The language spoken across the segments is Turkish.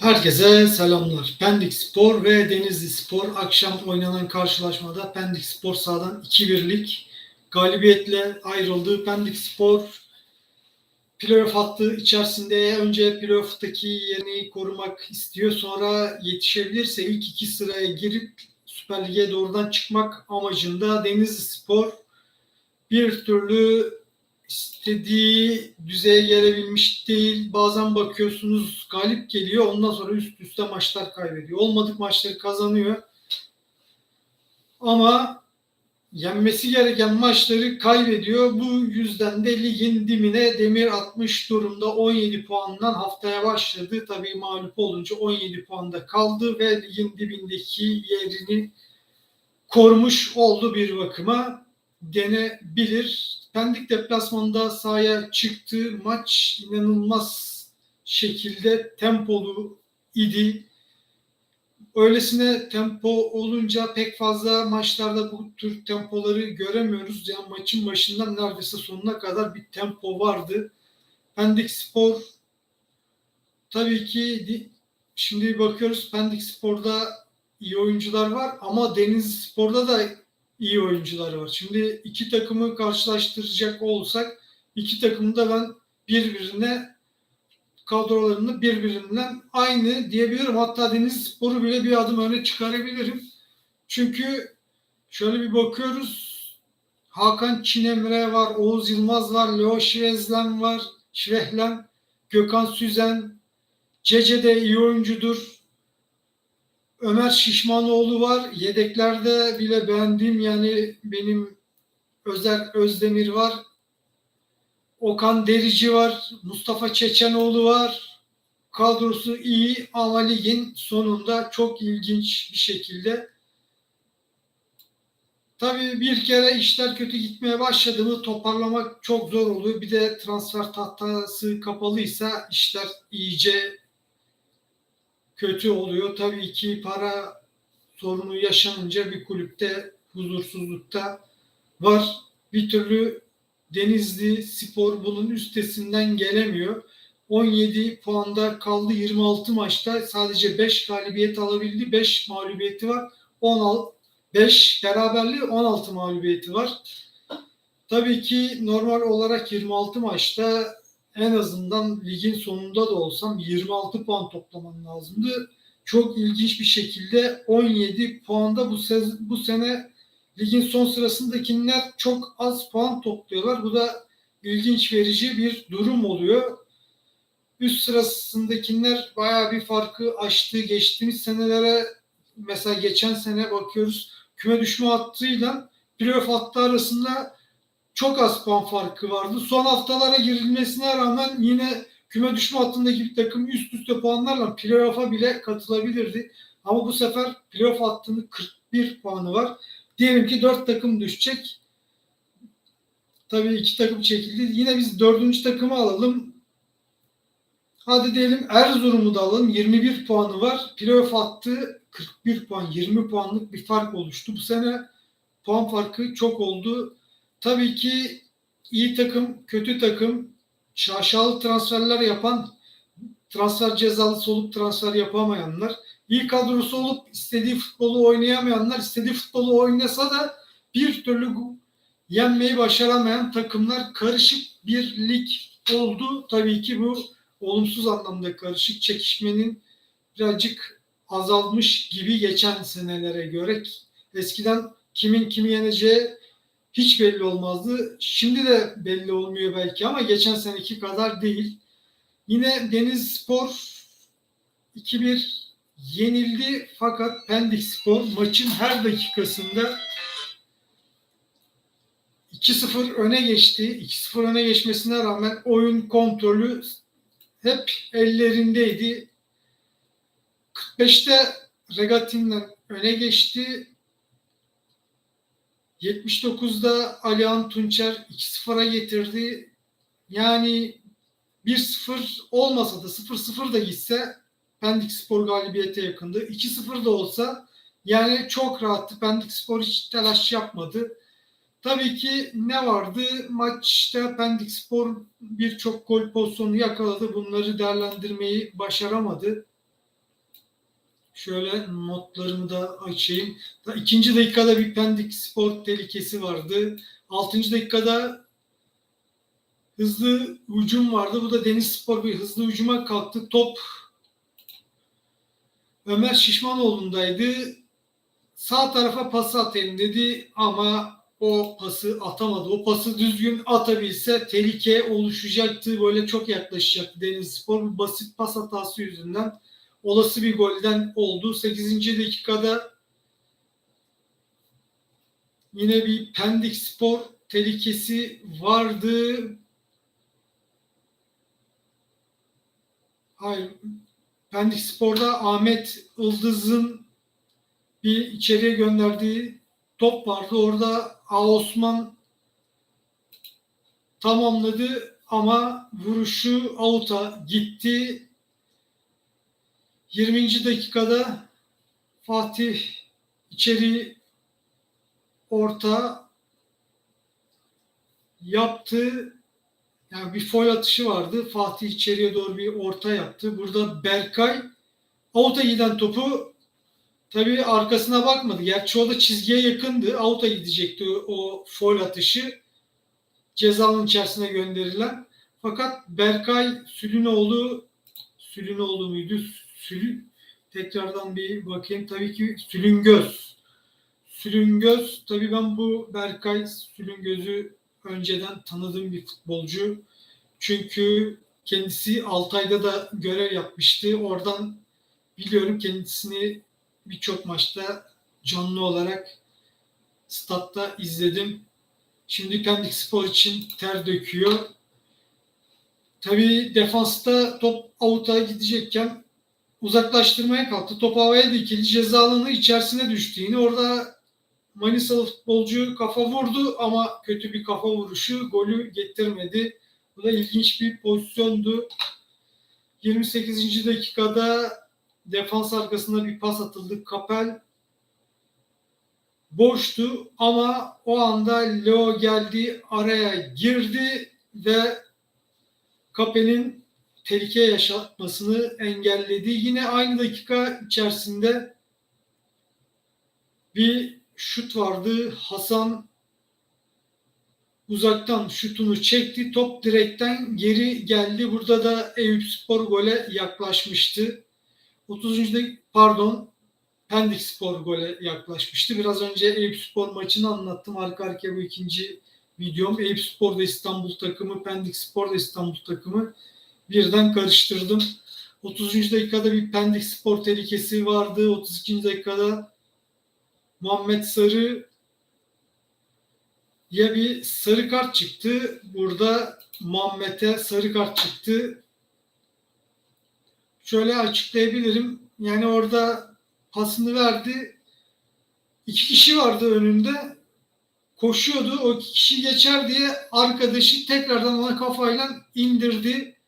Herkese selamlar. Pendik Spor ve Denizli Spor akşam oynanan karşılaşmada Pendik Spor sahadan 2-1'lik galibiyetle ayrıldı. Pendik Spor playoff hattı içerisinde önce playoff'taki yerini korumak istiyor. Sonra yetişebilirse ilk iki sıraya girip Süper Lig'e doğrudan çıkmak amacında Denizli Spor bir türlü istediği düzeye gelebilmiş değil. Bazen bakıyorsunuz galip geliyor. Ondan sonra üst üste maçlar kaybediyor. Olmadık maçları kazanıyor. Ama yenmesi gereken maçları kaybediyor. Bu yüzden de ligin dimine demir atmış durumda. 17 puandan haftaya başladı. Tabii mağlup olunca 17 puanda kaldı ve ligin dibindeki yerini korumuş oldu bir bakıma denebilir. Pendik deplasmanında sahaya çıktı. Maç inanılmaz şekilde tempolu idi. Öylesine tempo olunca pek fazla maçlarda bu tür tempoları göremiyoruz. Yani maçın başından neredeyse sonuna kadar bir tempo vardı. Pendik Spor tabii ki şimdi bakıyoruz Pendik Spor'da iyi oyuncular var ama Denizli Spor'da da iyi oyuncular var. Şimdi iki takımı karşılaştıracak olsak iki takımı da ben birbirine kadrolarını birbirinden aynı diyebilirim. Hatta Deniz Spor'u bile bir adım öne çıkarabilirim. Çünkü şöyle bir bakıyoruz. Hakan Çinemre var, Oğuz Yılmaz var, Leo Şivezlen var, Şvehlen, Gökhan Süzen, Cece de iyi oyuncudur. Ömer Şişmanoğlu var. Yedeklerde bile beğendiğim yani benim Özer Özdemir var. Okan Derici var. Mustafa Çeçenoğlu var. Kadrosu iyi ama ligin sonunda çok ilginç bir şekilde Tabii bir kere işler kötü gitmeye başladı mı toparlamak çok zor oluyor. Bir de transfer tahtası kapalıysa işler iyice kötü oluyor. Tabii ki para sorunu yaşanınca bir kulüpte huzursuzlukta var. Bir türlü Denizli Spor bunun üstesinden gelemiyor. 17 puanda kaldı 26 maçta. Sadece 5 galibiyet alabildi. 5 mağlubiyeti var. 16 5 beraberliği 16 mağlubiyeti var. Tabii ki normal olarak 26 maçta en azından ligin sonunda da olsam 26 puan toplaman lazımdı. Çok ilginç bir şekilde 17 puanda bu, sez- bu sene ligin son sırasındakiler çok az puan topluyorlar. Bu da ilginç verici bir durum oluyor. Üst sırasındakiler bayağı bir farkı aştı. Geçtiğimiz senelere mesela geçen sene bakıyoruz küme düşme hattıyla playoff hattı arasında çok az puan farkı vardı. Son haftalara girilmesine rağmen yine küme düşme hattındaki bir takım üst üste puanlarla playoff'a bile katılabilirdi. Ama bu sefer playoff hattının 41 puanı var. Diyelim ki 4 takım düşecek. Tabii iki takım çekildi. Yine biz dördüncü takımı alalım. Hadi diyelim Erzurum'u da alalım. 21 puanı var. Playoff hattı 41 puan, 20 puanlık bir fark oluştu. Bu sene puan farkı çok oldu. Tabii ki iyi takım, kötü takım, şaşalı transferler yapan, transfer cezalısı olup transfer yapamayanlar, iyi kadrosu olup istediği futbolu oynayamayanlar, istediği futbolu oynasa da bir türlü yenmeyi başaramayan takımlar karışık bir lig oldu. Tabii ki bu olumsuz anlamda karışık çekişmenin birazcık azalmış gibi geçen senelere göre. Eskiden kimin kimi yeneceği hiç belli olmazdı. Şimdi de belli olmuyor belki ama geçen seneki kadar değil. Yine Deniz Spor 2-1 yenildi fakat Pendik Spor maçın her dakikasında 2-0 öne geçti. 2-0 öne geçmesine rağmen oyun kontrolü hep ellerindeydi. 45'te Regatin'le öne geçti. 79'da Alihan Tunçer 2-0'a getirdi. Yani 1-0 olmasa da 0-0 da gitse Pendik Spor galibiyete yakındı. 2-0 da olsa yani çok rahattı. Pendik Spor hiç telaş yapmadı. Tabii ki ne vardı? Maçta Pendik Spor birçok gol pozisyonu yakaladı. Bunları değerlendirmeyi başaramadı. Şöyle notlarımı da açayım. Da ikinci dakikada bir Pendik Spor tehlikesi vardı. Altıncı dakikada hızlı hücum vardı. Bu da Deniz Spor bir hızlı hücuma kalktı. Top Ömer Şişmanoğlu'ndaydı. Sağ tarafa pası atayım dedi ama o pası atamadı. O pası düzgün atabilse tehlike oluşacaktı. Böyle çok yaklaşacaktı Deniz Spor. Bu basit pas hatası yüzünden olası bir golden oldu. 8. dakikada yine bir Pendik Spor tehlikesi vardı. Hayır. Pendik Spor'da Ahmet Ildız'ın bir içeriye gönderdiği top vardı. Orada A. Osman tamamladı ama vuruşu out'a gitti. 20. dakikada Fatih içeri orta yaptı. Yani bir foul atışı vardı. Fatih içeriye doğru bir orta yaptı. Burada Berkay out'a giden topu tabii arkasına bakmadı. Gerçi o da çizgiye yakındı. Out'a gidecekti o, foul atışı. Cezanın içerisine gönderilen. Fakat Berkay Sülünoğlu Sülünoğlu muydu? Sülü tekrardan bir bakayım. Tabii ki Sülüngöz. Sülüngöz. Tabii ben bu Berkay Sülüngöz'ü önceden tanıdığım bir futbolcu. Çünkü kendisi Altay'da da görev yapmıştı. Oradan biliyorum kendisini birçok maçta canlı olarak statta izledim. Şimdi Pendik Spor için ter döküyor. Tabii defansta top avuta gidecekken uzaklaştırmaya kalktı. Top havaya dikildi. Ceza alanı içerisine düştü. Yine orada Manisalı futbolcu kafa vurdu ama kötü bir kafa vuruşu golü getirmedi. Bu da ilginç bir pozisyondu. 28. dakikada defans arkasında bir pas atıldı. Kapel boştu ama o anda Leo geldi araya girdi ve Kapel'in tehlike yaşatmasını engelledi. Yine aynı dakika içerisinde bir şut vardı. Hasan uzaktan şutunu çekti. Top direkten geri geldi. Burada da Eyüp Spor gole yaklaşmıştı. 30. pardon Pendik Spor gole yaklaşmıştı. Biraz önce Eyüp Spor maçını anlattım. Arka arkaya bu ikinci videom. Eyüp Spor da İstanbul takımı, Pendik Spor da İstanbul takımı. Birden karıştırdım. 30. dakikada bir Pendik Spor tehlikesi vardı. 32. dakikada Muhammed Sarı ya bir sarı kart çıktı. Burada Muhammed'e sarı kart çıktı. Şöyle açıklayabilirim. Yani orada pasını verdi. İki kişi vardı önünde. Koşuyordu. O iki kişi geçer diye arkadaşı tekrardan ona kafayla indirdi.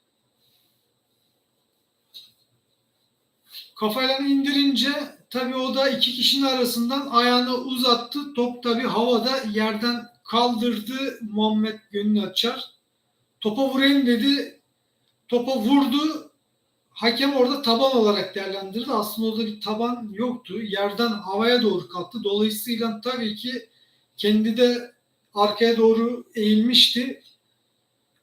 Kafayla indirince tabii o da iki kişinin arasından ayağını uzattı. Top tabii havada yerden kaldırdı Muhammed Gönül Açar. Topa vurayım dedi. Topa vurdu. Hakem orada taban olarak değerlendirdi. Aslında orada bir taban yoktu. Yerden havaya doğru kalktı. Dolayısıyla tabii ki kendi de arkaya doğru eğilmişti.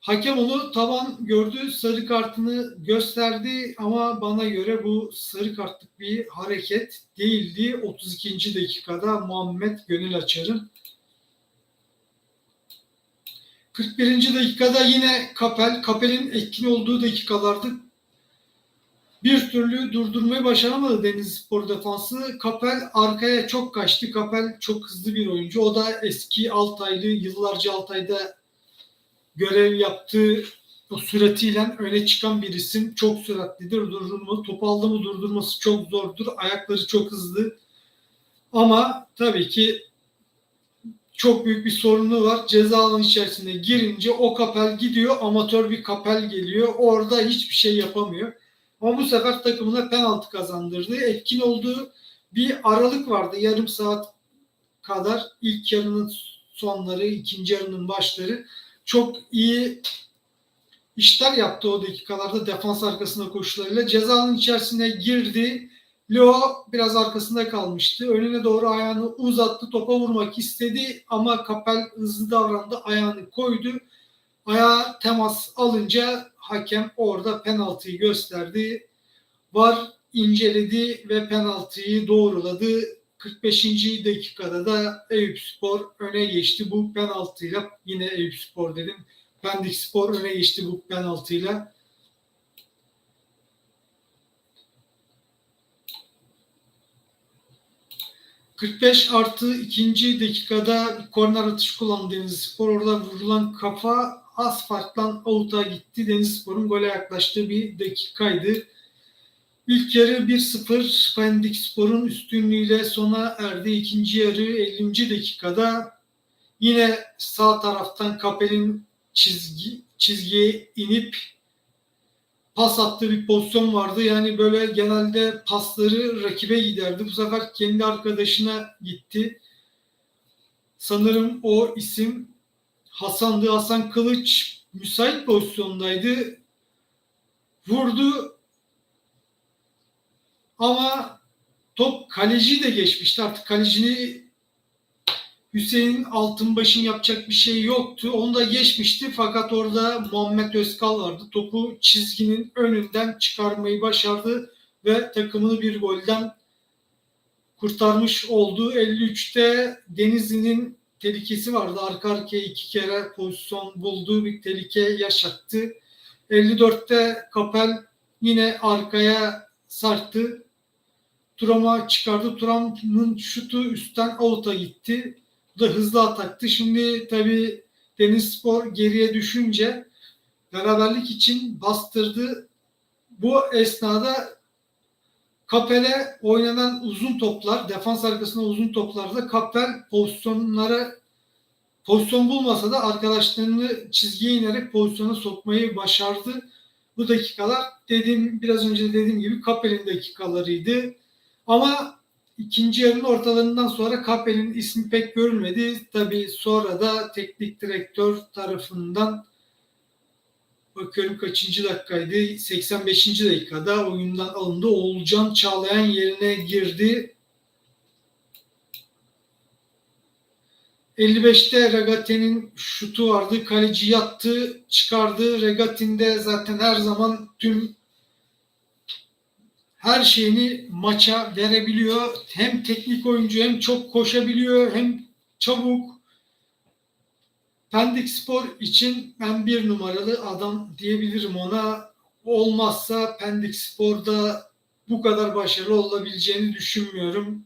Hakem onu taban gördü, sarı kartını gösterdi ama bana göre bu sarı kartlık bir hareket değildi. 32. dakikada Muhammed Gönül Açar'ın 41. dakikada yine Kapel, Kapel'in etkin olduğu dakikalardı. Bir türlü durdurmayı başaramadı Deniz Spor defansı. Kapel arkaya çok kaçtı. Kapel çok hızlı bir oyuncu. O da eski Altaylı, yıllarca Altay'da görev yaptığı o süratiyle öne çıkan bir isim. Çok süratlidir. Durdurma, top aldı mı durdurması çok zordur. Ayakları çok hızlı. Ama tabii ki çok büyük bir sorunu var. Ceza alanı içerisine girince o kapel gidiyor. Amatör bir kapel geliyor. Orada hiçbir şey yapamıyor. Ama bu sefer takımına penaltı kazandırdı. Etkin olduğu bir aralık vardı. Yarım saat kadar ilk yarının sonları, ikinci yarının başları çok iyi işler yaptı o dakikalarda defans arkasına koşularıyla. Ceza alanı içerisine girdi. Leo biraz arkasında kalmıştı. Önüne doğru ayağını uzattı. Topa vurmak istedi ama Kapel hızlı davrandı. Ayağını koydu. Ayağa temas alınca hakem orada penaltıyı gösterdi. Var inceledi ve penaltıyı doğruladı. 45. dakikada da Eyüp Spor öne geçti bu penaltıyla. Yine Eyüp Spor dedim. Pendik Spor öne geçti bu penaltıyla. ...45 artı ikinci dakikada korner atışı kullandı Denizlispor. Orada vurulan kafa az farktan avuta gitti. Denizlispor'un gole yaklaştığı bir dakikaydı. İlk yarı 1-0 Pendik Spor'un üstünlüğüyle sona erdi. İkinci yarı 50. dakikada yine sağ taraftan Kapel'in çizgi, çizgiye inip pas attığı bir pozisyon vardı. Yani böyle genelde pasları rakibe giderdi. Bu sefer kendi arkadaşına gitti. Sanırım o isim Hasan'dı. Hasan Kılıç müsait pozisyondaydı. Vurdu ama top kaleci de geçmişti. Artık kalecini Hüseyin Altınbaş'ın yapacak bir şey yoktu. Onu da geçmişti fakat orada Muhammed Özkal vardı. Topu çizginin önünden çıkarmayı başardı ve takımını bir golden kurtarmış oldu. 53'te Denizli'nin tehlikesi vardı. Arka arkaya iki kere pozisyon bulduğu bir tehlike yaşattı. 54'te Kapel yine arkaya sarktı. Turam'a çıkardı. Turam'ın şutu üstten avuta gitti. Bu da hızlı ataktı. Şimdi tabii Denizspor geriye düşünce beraberlik için bastırdı. Bu esnada Kapel'e oynanan uzun toplar, defans arkasında uzun toplarda Kapel pozisyonlara pozisyon bulmasa da arkadaşlarını çizgiye inerek pozisyona sokmayı başardı. Bu dakikalar dediğim biraz önce dediğim gibi Kapel'in dakikalarıydı. Ama ikinci yarının ortalarından sonra Kapel'in ismi pek görülmedi. Tabi sonra da teknik direktör tarafından bakıyorum kaçıncı dakikaydı? 85. dakikada oyundan alındı. Oğulcan Çağlayan yerine girdi. 55'te Regate'nin şutu vardı. Kaleci yattı, çıkardı. Regatin de zaten her zaman tüm her şeyini maça verebiliyor. Hem teknik oyuncu hem çok koşabiliyor hem çabuk. Pendik Spor için ben bir numaralı adam diyebilirim ona. Olmazsa Pendik Spor'da bu kadar başarılı olabileceğini düşünmüyorum.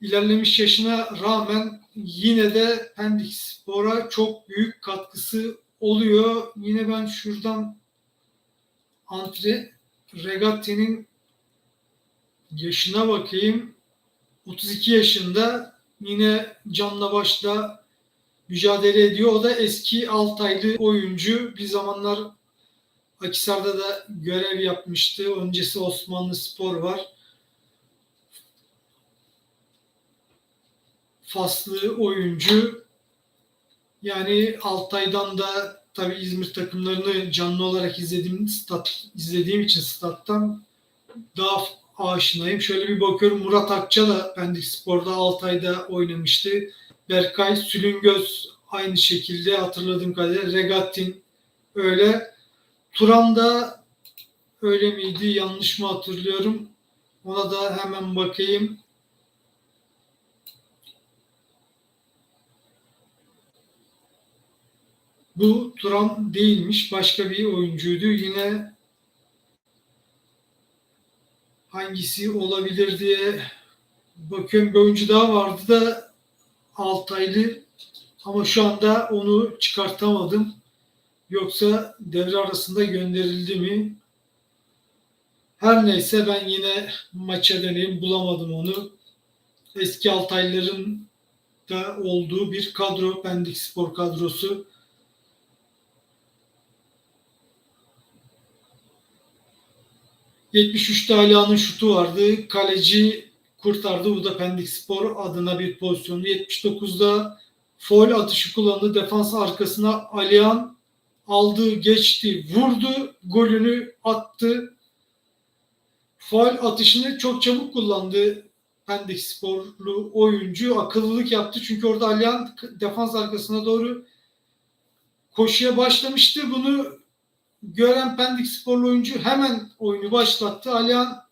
İlerlemiş yaşına rağmen yine de Pendik Spor'a çok büyük katkısı oluyor. Yine ben şuradan antre Regatti'nin yaşına bakayım. 32 yaşında yine canla başla mücadele ediyor. O da eski Altaylı oyuncu. Bir zamanlar Akisar'da da görev yapmıştı. Öncesi Osmanlı Spor var. Faslı oyuncu. Yani Altay'dan da tabii İzmir takımlarını canlı olarak izlediğim stat, izlediğim için stat'tan daha aşinayım. Şöyle bir bakıyorum Murat Akça da Pendik Spor'da Altay'da oynamıştı. Berkay Sülüngöz aynı şekilde hatırladığım kadarıyla Regattin öyle. Turan da öyle miydi? Yanlış mı hatırlıyorum? Ona da hemen bakayım. Bu Turan değilmiş. Başka bir oyuncuydu. Yine hangisi olabilir diye bakıyorum. Bir oyuncu daha vardı da Altaylı ama şu anda onu çıkartamadım. Yoksa devre arasında gönderildi mi? Her neyse ben yine maça döneyim bulamadım onu. Eski Altaylıların da olduğu bir kadro Pendik Spor kadrosu. ...73'te Alihan'ın şutu vardı. Kaleci kurtardı. Bu da Pendik Spor adına bir pozisyondu. 79'da foul atışı kullandı. Defans arkasına Alihan aldı, geçti, vurdu, golünü attı. faul atışını çok çabuk kullandı Pendik sporlu oyuncu. Akıllılık yaptı çünkü orada Alihan defans arkasına doğru koşuya başlamıştı. Bunu gören Pendik sporlu oyuncu hemen oyunu başlattı. Alihan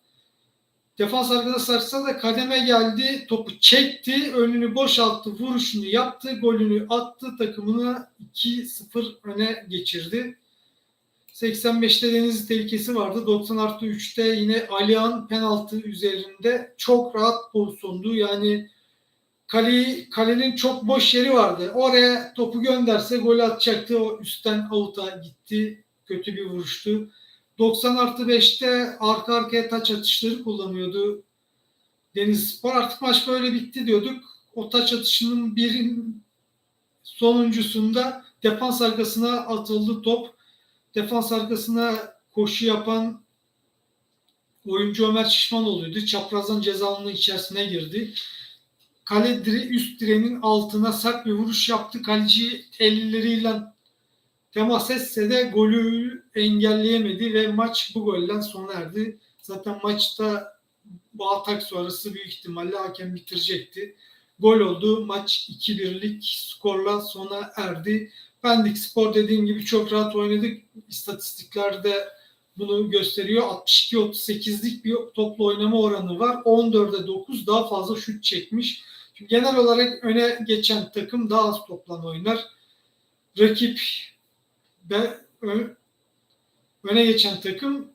defans arkada sarsa da kademe geldi. Topu çekti. Önünü boşalttı. Vuruşunu yaptı. Golünü attı. Takımını 2-0 öne geçirdi. 85'te Denizli tehlikesi vardı. 90 artı 3'te yine Alihan penaltı üzerinde çok rahat pozisyondu. Yani kale, kalenin çok boş yeri vardı. Oraya topu gönderse gol atacaktı. O üstten avuta gitti. Kötü bir vuruştu. 90 artı 5'te arka arkaya taç atışları kullanıyordu. Deniz Spor artık maç böyle bitti diyorduk. O taç atışının birin sonuncusunda defans arkasına atıldı top. Defans arkasına koşu yapan oyuncu Ömer Şişman oluyordu. Çaprazdan ceza alanının içerisine girdi. Kale dire, üst direnin altına sert bir vuruş yaptı. Kaleci elleriyle temas etse de golü engelleyemedi ve maç bu golden sona erdi. Zaten maçta bu atak sonrası büyük ihtimalle hakem bitirecekti. Gol oldu. Maç 2-1'lik skorla sona erdi. Pendik Spor dediğim gibi çok rahat oynadık. İstatistiklerde bunu gösteriyor. 62-38'lik bir toplu oynama oranı var. 14'e 9 daha fazla şut çekmiş. Şimdi genel olarak öne geçen takım daha az toplan oynar. Rakip öne geçen takım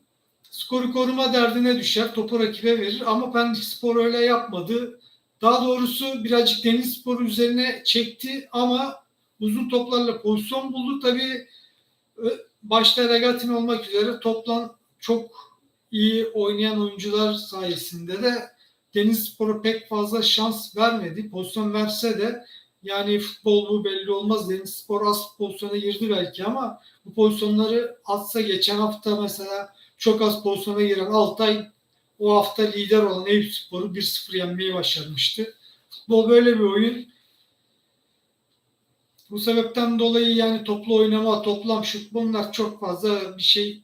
skoru koruma derdine düşer. Topu rakibe verir ama Pendik Spor öyle yapmadı. Daha doğrusu birazcık Deniz Sporu üzerine çekti ama uzun toplarla pozisyon buldu. Tabii başta Regatin olmak üzere toplan çok iyi oynayan oyuncular sayesinde de Deniz Spor'a pek fazla şans vermedi. Pozisyon verse de yani futbol bu belli olmaz. Deniz Spor az pozisyona girdi belki ama bu pozisyonları atsa geçen hafta mesela çok az pozisyona giren Altay o hafta lider olan Eyüp Spor'u 1-0 yenmeyi başarmıştı. Futbol böyle bir oyun. Bu sebepten dolayı yani toplu oynama, toplam şut bunlar çok fazla bir şey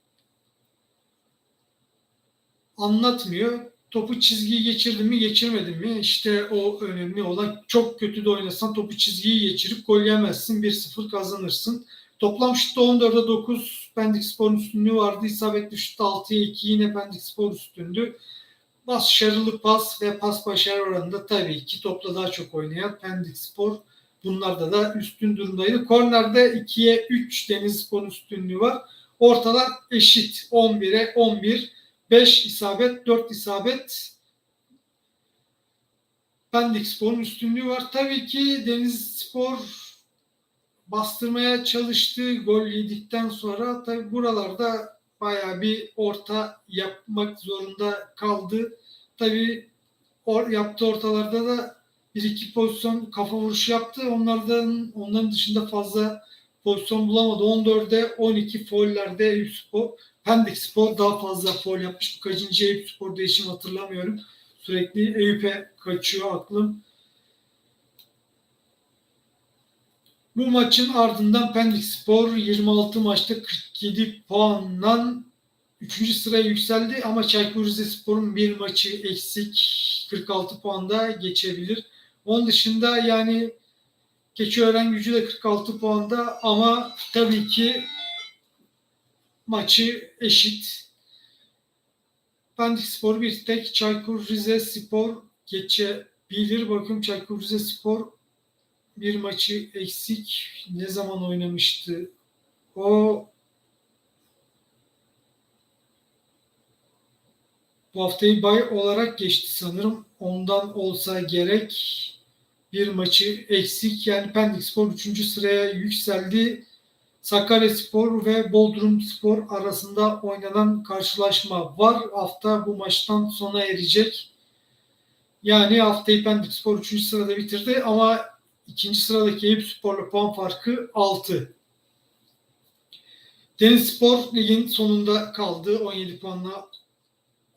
anlatmıyor. Topu çizgiyi geçirdi mi geçirmedi mi işte o önemli olan çok kötü de oynasan topu çizgiyi geçirip gol yemezsin 1-0 kazanırsın. Toplam şutta 14'e 9 Pendik Spor'un üstünlüğü vardı. İsabetli şutta 6'ya 2 yine Pendik Spor üstündü. Başarılı pas ve pas başarı oranında tabii ki topla daha çok oynayan Pendik Spor bunlarda da üstün durumdaydı. Kornerde 2'ye 3 Deniz Spor'un üstünlüğü var. Ortalar eşit 11'e 11. 5 isabet, 4 isabet. Pendik Spor'un üstünlüğü var. Tabii ki Deniz Spor bastırmaya çalıştığı gol yedikten sonra tabii buralarda bayağı bir orta yapmak zorunda kaldı. Tabii or, yaptığı ortalarda da bir iki pozisyon kafa vuruşu yaptı. Onlardan onların dışında fazla pozisyon bulamadı. 14'de 12 follerde Eyüp Pendik Spor daha fazla foul yapmış. Kaçıncı Eyüp Spor değişim hatırlamıyorum. Sürekli Eyüp'e kaçıyor aklım. Bu maçın ardından Pendik Spor 26 maçta 47 puanla 3. sıraya yükseldi ama Çaykur Rizespor'un bir maçı eksik 46 puanda geçebilir. Onun dışında yani Keçiören gücü de 46 puanda ama tabii ki maçı eşit. Pendik Spor bir tek Çaykur Rizespor geçebilir. Bakın Çaykur Rizespor bir maçı eksik. Ne zaman oynamıştı? O bu haftayı bay olarak geçti sanırım. Ondan olsa gerek bir maçı eksik. Yani Pendik Spor 3. sıraya yükseldi. Sakarya Spor ve Bodrum Spor arasında oynanan karşılaşma var. Hafta bu maçtan sona erecek. Yani haftayı Pendik Spor 3. sırada bitirdi ama ikinci sıradaki Eyüp Spor'la puan farkı 6. Deniz Spor ligin sonunda kaldı 17 puanla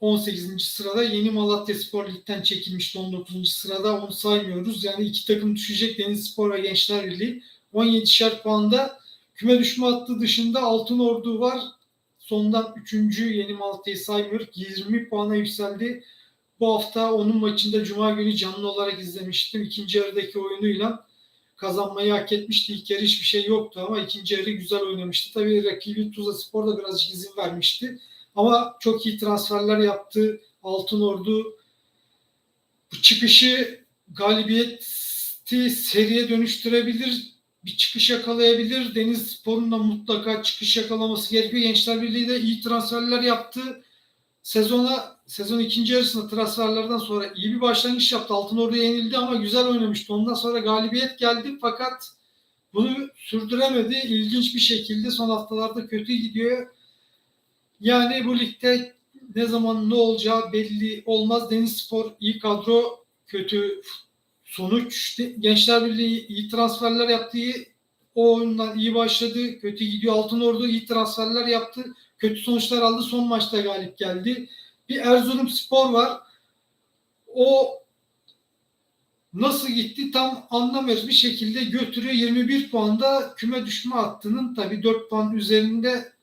18. sırada. Yeni Malatya Spor ligden çekilmişti 19. sırada. Onu saymıyoruz. Yani iki takım düşecek Deniz Spor ve Gençler Birliği. 17'şer puanda küme düşme hattı dışında Altın Ordu var. sondan 3. yeni Malatya'yı saymıyor. 20 puana yükseldi. Bu hafta onun maçında Cuma günü canlı olarak izlemiştim. İkinci yarıdaki oyunuyla kazanmayı hak etmişti. İlk yarı hiçbir şey yoktu ama ikinci yarı güzel oynamıştı. Tabii rakibi Tuzla Spor da birazcık izin vermişti. Ama çok iyi transferler yaptı. Altın Ordu bu çıkışı galibiyeti seriye dönüştürebilir. Bir çıkış yakalayabilir. Deniz Spor'un da mutlaka çıkış yakalaması gerekiyor. Gençler Birliği de iyi transferler yaptı. Sezona sezon ikinci yarısında transferlerden sonra iyi bir başlangıç yaptı. Altın Ordu'ya yenildi ama güzel oynamıştı. Ondan sonra galibiyet geldi fakat bunu sürdüremedi. İlginç bir şekilde son haftalarda kötü gidiyor. Yani bu ligde ne zaman ne olacağı belli olmaz. Deniz Spor iyi kadro, kötü sonuç. Gençler Birliği iyi transferler yaptı. O oyundan iyi başladı. Kötü gidiyor. Altın Ordu iyi transferler yaptı. Kötü sonuçlar aldı. Son maçta galip geldi. Bir Erzurum Spor var. O nasıl gitti tam anlamıyoruz. Bir şekilde götürüyor. 21 puanda küme düşme hattının tabii 4 puan üzerinde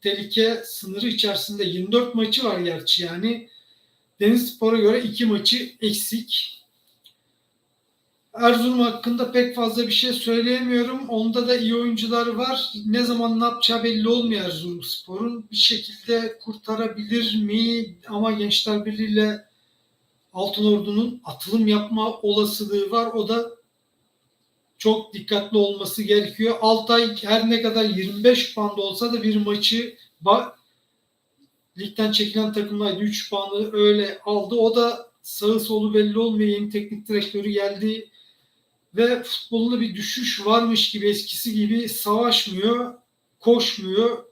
tehlike sınırı içerisinde 24 maçı var gerçi yani. Deniz Spor'a göre 2 maçı eksik. Erzurum hakkında pek fazla bir şey söyleyemiyorum. Onda da iyi oyuncular var. Ne zaman ne yapacağı belli olmuyor Erzurum Spor'un. Bir şekilde kurtarabilir mi? Ama Gençler Birliği ile Altın Ordu'nun atılım yapma olasılığı var. O da çok dikkatli olması gerekiyor. Altay her ne kadar 25 puanda olsa da bir maçı ligden çekilen takımlardı 3 puanı öyle aldı. O da sağı solu belli olmuyor. Yeni teknik direktörü geldi ve futbolunda bir düşüş varmış gibi eskisi gibi savaşmıyor, koşmuyor.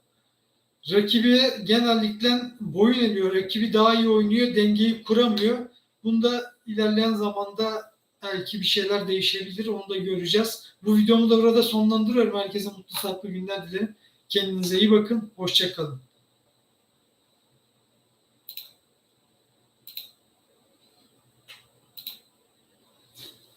Rakibi genellikle boyun ediyor. Rakibi daha iyi oynuyor, dengeyi kuramıyor. Bunda ilerleyen zamanda belki bir şeyler değişebilir. Onu da göreceğiz. Bu videomu da burada sonlandırıyorum. Herkese mutlu sağlıklı günler dilerim. Kendinize iyi bakın. Hoşçakalın.